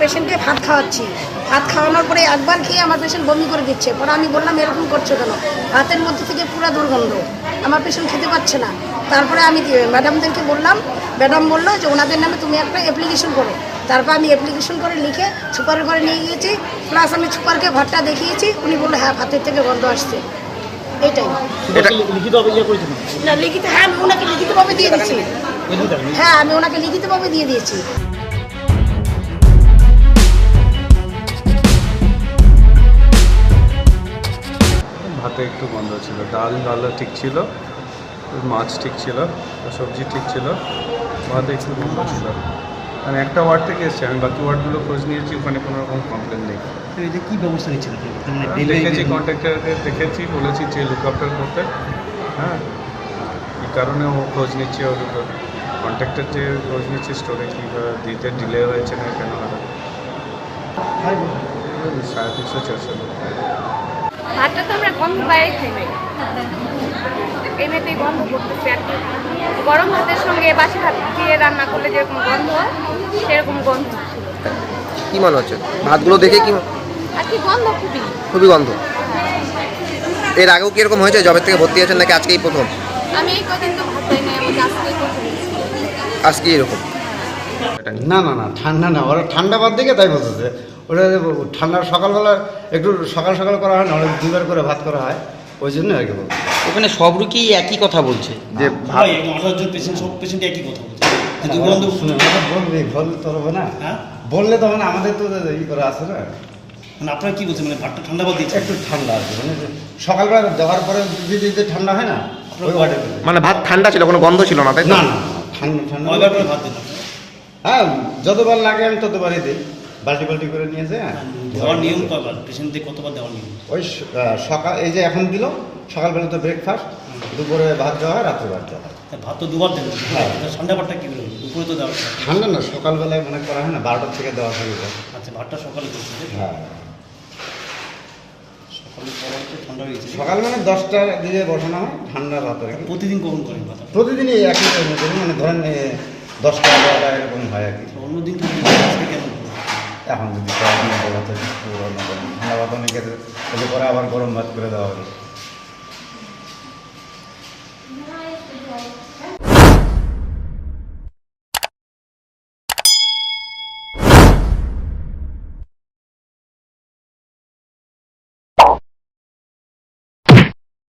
পেশেন্টকে ভাত খাওয়াচ্ছি। ভাত খাওয়ানোর পরে একবার খেয়ে আমার পেশেন্ট বমি করে দিচ্ছে। পরে আমি বললাম এরকম করছ কেন? ভাতের মধ্যে থেকে পুরো দুর্গন্ধ। আমার পেশেন্ট খেতে পাচ্ছে না। তারপরে আমি ম্যাডামদেরকে বললাম ম্যাডাম বলল যে ওনাদের নামে তুমি একটা অ্যাপ্লিকেশন করো। তারপর আমি অ্যাপ্লিকেশন করে লিখে সুপারের ঘরে নিয়ে গিয়েছি। প্লাস আমি সুপারকে ঘরটা দেখিয়েছি। উনি বলল হ্যাঁ ভাতের থেকে গন্ধ আসছে। এইটাই এটা লিখিত হবে ইয়ে না? লিখিত হ্যাঁ আমি ওনাকে লিখিতভাবে দিয়ে দিচ্ছি হ্যাঁ আমি ওনাকে লিখিতভাবে দিয়ে দিয়েছি। ভাতে একটু গন্ধ ছিল। ডাল ডাল ঠিক ছিল মাছ ঠিক ছিল সবজি ঠিক ছিল ভাতে একটু গন্ধ ছিল। মানে একটা ওয়ার্ড থেকে এসেছে আমি বাকি ওয়ার্ডগুলো খোঁজ নিয়েছি ওখানে কোনো রকম কমপ্লেন নেই। এটা কি ব্যবস্থা আপনি মানে দেখেছি কন্ট্রাক্টারকে দেখেছি বলেছি যে লুক আফটার করতে। হ্যাঁ এই কারণে ও খোঁজ নিচ্ছে ওর কন্ট্রাক্টার যে খোঁজ নিচ্ছে স্টোরে কি দিতে ডিলে হয়েছে না কেন সাড়ে তিনশো চারশো ভাতটা তো আমরা গন্ধ বাইরে খাই নাই। এমনিতেই গন্ধ করতেছে আর কি। গরম ভাতের সঙ্গে বাসি ভাত দিয়ে রান্না করলে যেরকম গন্ধ সেরকম গন্ধ। কি মনে হচ্ছে? ভাতগুলো দেখে কি আর কি গন্ধ খুবই। খুবই গন্ধ। এর আগেও কি এরকম হয়েছে? জবের থেকে ভর্তি হয়েছেন নাকি আজকেই প্রথম? আমি এই কদিন তো ভাত পাই নাই আজকেই আজকে এরকম। না না না ঠান্ডা না ওরা ঠান্ডা বাদ দিকে তাই বলতেছে। ওটা ঠান্ডা সকালবেলা একটু সকাল সকাল করা হয় না ওরা দুবার করে ভাত করা হয় ওই জন্য আর কি বলব। ওখানে সব রুগী একই কথা বলছে? যে ভাই পেশেন্ট সব পেশেন্ট একই কথা বলছে। যে দুর্গন্ধ শুনে ওরা বলবে বললে তো হবে না। হ্যাঁ? বললে তো হবে না আমাদের তো ই করা আছে না। মানে আপনারা কি বলছেন মানে ভাতটা ঠান্ডা দিচ্ছে একটু ঠান্ডা আছে মানে সকালবেলা দেওয়ার পরে যদি যদি ঠান্ডা হয় না ওই মানে ভাত ঠান্ডা ছিল কোনো গন্ধ ছিল না তাই না না ঠান্ডা ঠান্ডা ভাত দিন হ্যাঁ যতবার লাগে আমি ততবারই দিই। বাল্টি বাল্টি করে নিয়ে যায় দেওয়ার নিয়ম কয়বার? পেশেন্টদের কতবার দেওয়ার নিয়ম? ওই সকাল এই যে এখন দিল সকালবেলা তো ব্রেকফাস্ট দুপুরে ভাত দেওয়া হয় রাত্রে ভাত দেওয়া হয়। ভাত তো দুবার দেন হ্যাঁ। ঠান্ডা ভাতটা কি বলবেন দুপুরে তো দেওয়া হয়। ঠান্ডা না সকালবেলায় মনে করা হয় না বারোটার থেকে দেওয়া শুরু হয় আচ্ছা ভাতটা সকালে হ্যাঁ। সকালে ঠান্ডা হয়ে সকাল মানে দশটার দিকে বসানো হয় ঠান্ডা আর প্রতিদিন কখন করেন প্রতিদিনই একই মানে ধরেন দশটা এরকম হয় আর কি। অন্যদিন তো আজকে কেন করেন? এখন যদি ঠান্ডা ভাত তো একটু রান্না করেন। অনেকে ওদের পরে আবার গরম ভাত করে দেওয়া হবে